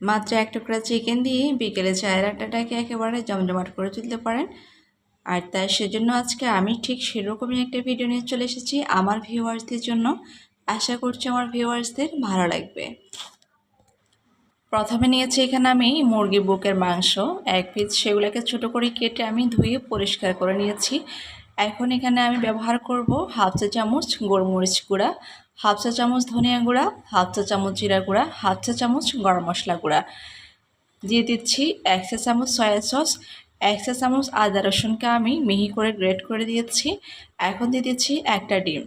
মাত্র এক টুকরা চিকেন দিয়ে বিকেলে চায়ের আড্ডাটাকে একেবারে জমজমাট করে তুলতে পারেন। আর তাই সেজন্য আজকে আমি ঠিক সেরকমই একটা ভিডিও নিয়ে চলে এসেছি আমার ভিউয়ার্সদের জন্য। আশা করছি আমার ভিউয়ার্সদের ভালো লাগবে। প্রথমে নিয়েছি এখানে আমি মুরগি বুকের মাংস। এক পিস সেগুলোকে ছোট করে কেটে আমি ধুয়ে পরিষ্কার করে নিয়েছি। এখন এখানে আমি ব্যবহার করব হাফ চা চামচ গোলমরিচ গুঁড়া, হাফ চা চামচ ধনিয়া গুঁড়া, হাফ চা চামচ জিরা গুঁড়া, হাফ চা চামচ গরম মশলা গুঁড়া। দিয়ে দিচ্ছি এক চা চামচ সয়া সস, এক চা চামচ আদা রসুনকে আমি মিহি করে গ্রেট করে দিয়েছি। এখন দিয়ে দিচ্ছি একটা ডিম।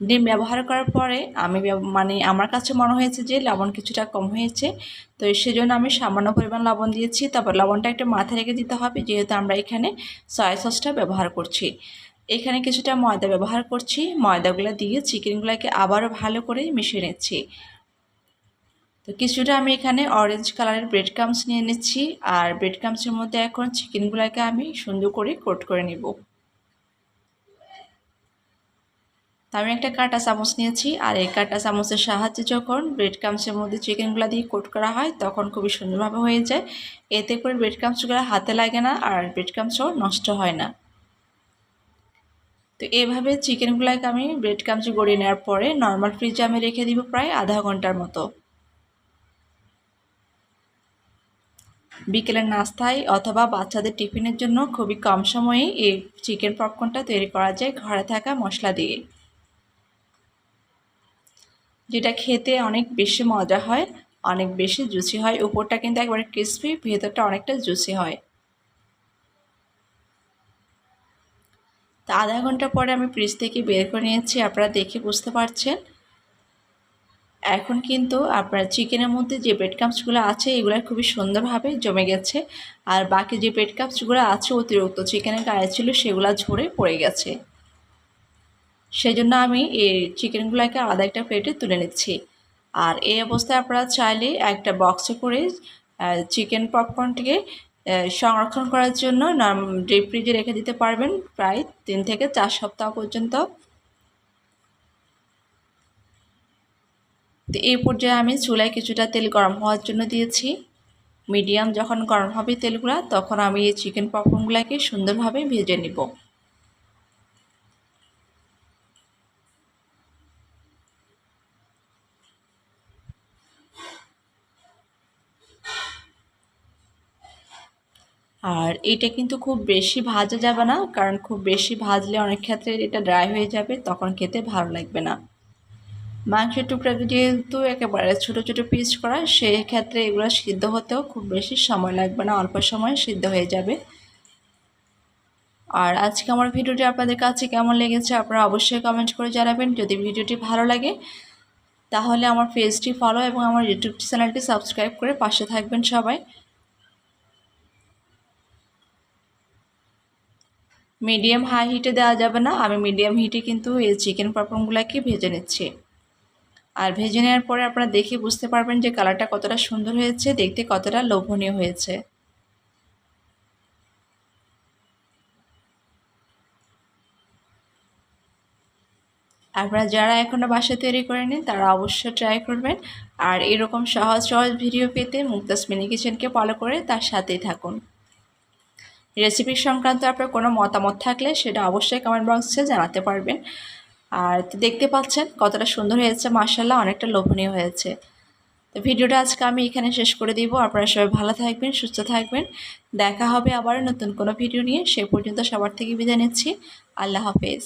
ডিম ব্যবহার করার পরে আমি মানে আমার কাছে মনে হয়েছে যে লবণ কিছুটা কম হয়েছে। তো সেজন্য আমি সামান্য পরিমাণ লবণ দিয়েছি। তারপর লবণটা একটু মাথায় রেখে দিতে হবে, যেহেতু আমরা এখানে সয়া সসটা ব্যবহার করছি। এখানে কিছুটা ময়দা ব্যবহার করছি। ময়দাগুলো দিয়ে চিকেনগুলোকে আবারও ভালো করে মিশিয়ে নিচ্ছি। তো কিছুটা আমি এখানে অরেঞ্জ কালারের ব্রেড কামস নিয়ে নিচ্ছি। আর ব্রেড কামসের মধ্যে এখন চিকেনগুলোকে আমি সুন্দর করে কোট করে নিব। তো আমি একটা কাটা চামচ নিয়েছি, আর এই কাটা চামচের সাহায্যে যখন ব্রেড কামসের মধ্যে চিকেনগুলো দিয়ে কোট করা হয়, তখন খুবই সুন্দরভাবে হয়ে যায়। এতে করে ব্রেড কামসগুলো হাতে লাগে না, আর ব্রেড কামসও নষ্ট হয় না। তো এভাবে চিকেনগুলোকে আমি ব্রেড কামচে গড়িয়ে নেওয়ার পরে নর্মাল ফ্রিজে আমি রেখে দিব প্রায় আধা ঘণ্টার মতো। বিকেলের নাস্তায় অথবা বাচ্চাদের টিফিনের জন্য খুবই কম সময়ে এই চিকেন পপকর্নটা তৈরি করা যায় ঘরে থাকা মশলা দিয়ে। যেটা খেতে অনেক বেশি মজা হয়, অনেক বেশি জুসি হয়। উপরটা কিন্তু একবারে ক্রিসপি ভেতরটা অনেকটা জুসি হয়। তা আধা ঘণ্টা পরে আমি ফ্রিজ থেকে বের করে নিয়েছি, আপনারা দেখে বুঝতে পারছেন। এখন কিন্তু আপনার চিকেনের মধ্যে যে ব্রেড কাপসগুলো আছে, এগুলো খুবই সুন্দরভাবে জমে গেছে। আর বাকি যে ব্রেড কাপসগুলো আছে, অতিরিক্ত চিকেনের গায়ে ছিল, সেগুলো ঝরে পড়ে গেছে। সেই জন্য আমি এই চিকেনগুলোকে আলাদা একটা প্লেটে তুলে নিচ্ছি। আর এই অবস্থায় আপনারা চাইলে একটা বক্সে করে চিকেন পপকর্নটিকে সংরক্ষণ করার জন্য ডিপ ফ্রিজে রেখে দিতে পারবেন প্রায় তিন থেকে চার সপ্তাহ পর্যন্ত। তো এই পর্যায়ে আমি চুলায় কিছুটা তেল গরম হওয়ার জন্য দিয়েছি। মিডিয়াম যখন গরম হবে তেলগুলা, তখন আমি এই চিকেন পপকর্নগুলোকে সুন্দরভাবে ভেজে নিব। আর এটা কিন্তু খুব বেশি ভাজা যাবে না, কারণ খুব বেশি ভাজলে অনেক ক্ষেত্রে এটা ড্রাই হয়ে যাবে, তখন খেতে ভালো লাগবে না। মাংসের টুকরা যেহেতু একেবারে ছোট ছোট পিস করা সেই ক্ষেত্রে এগুলো সিদ্ধ হতেও খুব বেশি সময় লাগবে না, অল্প সময় সিদ্ধ হয়ে যাবে। আর আজকে আমার ভিডিওটি আপনাদের কাছে কেমন লেগেছে আপনারা অবশ্যই কমেন্ট করে জানাবেন। যদি ভিডিওটি ভালো লাগে, তাহলে আমার পেজটি ফলো এবং আমার ইউটিউব চ্যানেলটি সাবস্ক্রাইব করে পাশে থাকবেন সবাই। মিডিয়াম হাই হিটে দেওয়া যাবে না। আমি মিডিয়াম হিটে কিন্তু এই চিকেন পপকর্নগুলোকে ভেজে নিচ্ছি। আর ভেজে নেওয়ার পরে আপনারা দেখে বুঝতে পারবেন যে কালারটা কতটা সুন্দর হয়েছে, দেখতে কতটা লোভনীয় হয়েছে। আপনারা যারা এখনও বাসা তৈরি করেনি তারা অবশ্যই ট্রাই করবেন। আর এরকম সহজ সহজ ভিডিও পেতে মুক্তাস মিনি কিচেনকে ফলো করে তার সাথেই থাকুন। রেসিপি সংক্রান্ত আপনার কোনো মতামত থাকলে সেটা অবশ্যই কমেন্ট বক্সে জানাতে পারবেন। আর দেখতে পাচ্ছেন কতটা সুন্দর হয়েছে মার্শাল্লাহ অনেকটা লোভনীয় হয়েছে। তো ভিডিওটা আজকে আমি এখানে শেষ করে দিব। আপনারা সবাই ভালো থাকবেন, সুস্থ থাকবেন। দেখা হবে আবার নতুন কোনো ভিডিও নিয়ে। সে পর্যন্ত সবার থেকে বিদায় নিচ্ছি। আল্লাহ হাফেজ।